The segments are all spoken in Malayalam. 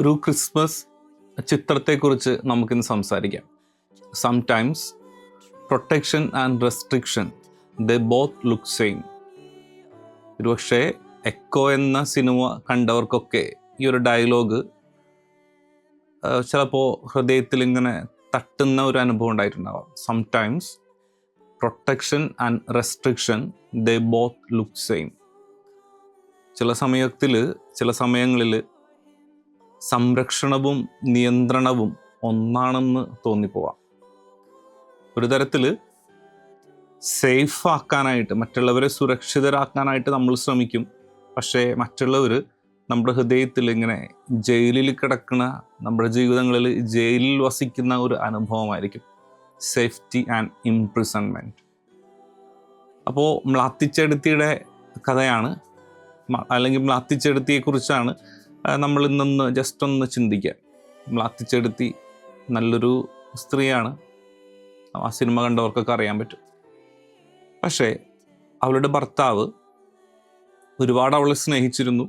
ഒരു ക്രിസ്മസ് ചിത്രത്തെക്കുറിച്ച് നമുക്കിന്ന് സംസാരിക്കാം. Sometimes protection and restriction the both look same ഒരുപക്ഷെ എക്കോ എന്ന സിനിമ കണ്ടവർക്കൊക്കെ ഈ ഒരു ഡയലോഗ് ചിലപ്പോൾ ഹൃദയത്തിൽ ഇങ്ങനെ തട്ടുന്ന ഒരു അനുഭവം ഉണ്ടായിട്ടുണ്ടാവാം. Sometimes protection and restriction the both look same ചില സമയത്തിൽ ചില സമയങ്ങളിൽ സംരക്ഷണവും നിയന്ത്രണവും ഒന്നാണെന്ന് തോന്നിപ്പോവാം. ഒരു തരത്തിൽ സേഫ് ആക്കാനായിട്ട് മറ്റുള്ളവരെ സുരക്ഷിതരാക്കാനായിട്ട് നമ്മൾ ശ്രമിക്കും. പക്ഷേ മറ്റുള്ളവർ നമ്മുടെ ഹൃദയത്തിൽ ഇങ്ങനെ ജയിലിൽ കിടക്കുന്ന നമ്മുടെ ജീവിതങ്ങളിൽ ജയിലിൽ വസിക്കുന്ന ഒരു അനുഭവമായിരിക്കും. സേഫ്റ്റി ആൻഡ് ഇംപ്രിസൺമെന്റ് അപ്പോൾ മ്ലാത്തിച്ചെടുത്തിയുടെ കഥയാണ് അല്ലെങ്കിൽ മ്ലാത്തിച്ചെടുത്തിയെക്കുറിച്ചാണ് നമ്മൾ ഇന്നൊന്ന് ജസ്റ്റ് ഒന്ന് ചിന്തിക്കുക. അത്തിച്ചെടുത്തി നല്ലൊരു സ്ത്രീയാണ്. ആ സിനിമ കണ്ടവർക്കൊക്കെ അറിയാൻ പറ്റും. പക്ഷേ അവളുടെ ഭർത്താവ് ഒരുപാട് അവളെ സ്നേഹിച്ചിരുന്നു.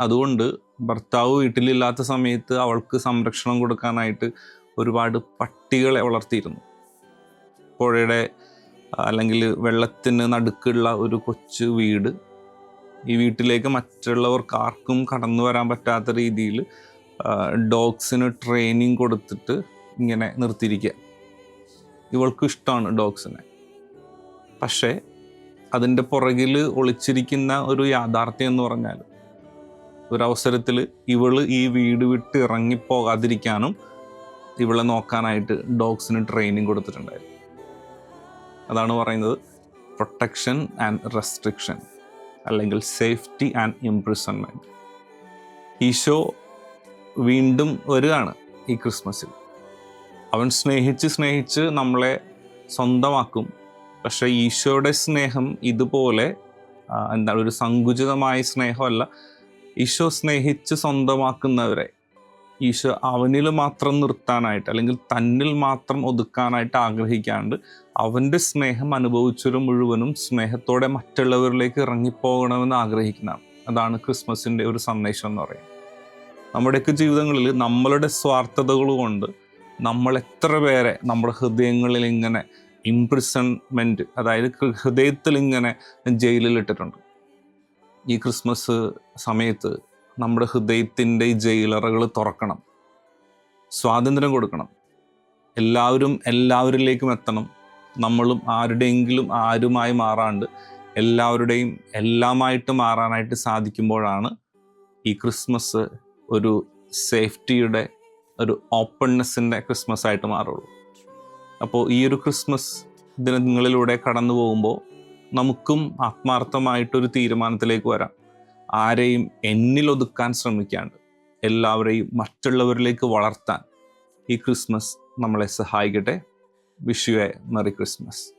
അതുകൊണ്ട് ഭർത്താവ് വീട്ടിലില്ലാത്ത സമയത്ത് അവൾക്ക് സംരക്ഷണം കൊടുക്കാനായിട്ട് ഒരുപാട് പട്ടികളെ വളർത്തിയിരുന്നു. പുഴയുടെ അല്ലെങ്കിൽ വെള്ളത്തിന് നടുക്കുള്ള ഒരു കൊച്ചു വീട് ഈ വീട്ടിലേക്ക് മറ്റുള്ളവർക്ക് ആർക്കും കടന്നു വരാൻ പറ്റാത്ത രീതിയിൽ ഡോഗ്സിന് ട്രെയിനിങ് കൊടുത്തിട്ട് ഇങ്ങനെ നിർത്തിയിരിക്കുക. ഇവൾക്ക് ഇഷ്ടമാണ് ഡോഗ്സിനെ. പക്ഷേ അതിന്റെ പുറകിൽ ഒളിച്ചിരിക്കുന്ന ഒരു യാഥാർത്ഥ്യം എന്ന് പറഞ്ഞാൽ ഒരവസരത്തിൽ ഇവൾ ഈ വീട് വിട്ട് ഇറങ്ങിപ്പോകാതിരിക്കാനും ഇവളെ നോക്കാനായിട്ട് ഡോഗ്സിന് ട്രെയിനിങ് കൊടുത്തിട്ടുണ്ടായിരുന്നു. അതാണ് പറയുന്നത് പ്രൊട്ടക്ഷൻ ആൻഡ് റെസ്ട്രിക്ഷൻ അല്ലെങ്കിൽ സേഫ്റ്റി ആൻഡ് ഇംപ്രിസൺമെന്റ് ഈശോ വീണ്ടും വരികയാണ് ഈ ക്രിസ്മസിൽ. അവൻ സ്നേഹിച്ച് സ്നേഹിച്ച് നമ്മളെ സ്വന്തമാക്കും. പക്ഷേ ഈശോയുടെ സ്നേഹം ഇതുപോലെ എന്താണ് ഒരു സങ്കുചിതമായ സ്നേഹമല്ല. ഈശോ സ്നേഹിച്ച് സ്വന്തമാക്കുന്നവരെ ഈശോ അവനിൽ മാത്രം നിർത്താനായിട്ട് അല്ലെങ്കിൽ തന്നിൽ മാത്രം ഒതുക്കാനായിട്ട് ആഗ്രഹിക്കാണ്ട് അവന്റെ സ്നേഹം അനുഭവിച്ചൊരു മുഴുവനും സ്നേഹത്തോടെ മറ്റുള്ളവരിലേക്ക് ഇറങ്ങിപ്പോകണമെന്ന് ആഗ്രഹിക്കുന്നതാണ്. അതാണ് ക്രിസ്മസിന്റെ ഒരു സന്ദേശം എന്ന് പറയുന്നത്. നമ്മുടെയൊക്കെ ജീവിതങ്ങളിൽ നമ്മളുടെ സ്വാർത്ഥതകൾ കൊണ്ട് നമ്മൾ എത്ര പേരെ നമ്മുടെ ഹൃദയങ്ങളിൽ ഇങ്ങനെ ഇംപ്രിസൺമെന്റ് അതായത് ഹൃദയത്തിൽ ഇങ്ങനെ ജയിലിൽ ഇട്ടിട്ടുണ്ട്. ഈ ക്രിസ്മസ് സമയത്ത് നമ്മുടെ ഹൃദയത്തിന്റെ ജയിലറകൾ തുറക്കണം. സ്വാതന്ത്ര്യം കൊടുക്കണം. എല്ലാവരും എല്ലാവരിലേക്കും എത്തണം. നമ്മളും ആരുടെയെങ്കിലും ആരുമായി മാറാണ്ട് എല്ലാവരുടെയും എല്ലാമായിട്ട് മാറാനായിട്ട് സാധിക്കുമ്പോഴാണ് ഈ ക്രിസ്മസ് ഒരു സേഫ്റ്റിയുടെ ഒരു ഓപ്പൺനെസ്സിന്റെ ക്രിസ്മസ് ആയിട്ട് മാറുള്ളൂ. അപ്പോൾ ഈ ഒരു ക്രിസ്മസ് ദിനങ്ങളിലൂടെ കടന്നു പോകുമ്പോൾ നമുക്കും ആത്മാർത്ഥമായിട്ടൊരു തീരുമാനത്തിലേക്ക് വരാം. ആരെയും എന്നിൽ ഒതുക്കാൻ ശ്രമിക്കാണ്ട് എല്ലാവരെയും മറ്റുള്ളവരിലേക്ക് വളർത്താൻ ഈ ക്രിസ്മസ് നമ്മളെ സഹായിക്കട്ടെ. വിഷുവെ മെറി ക്രിസ്മസ്.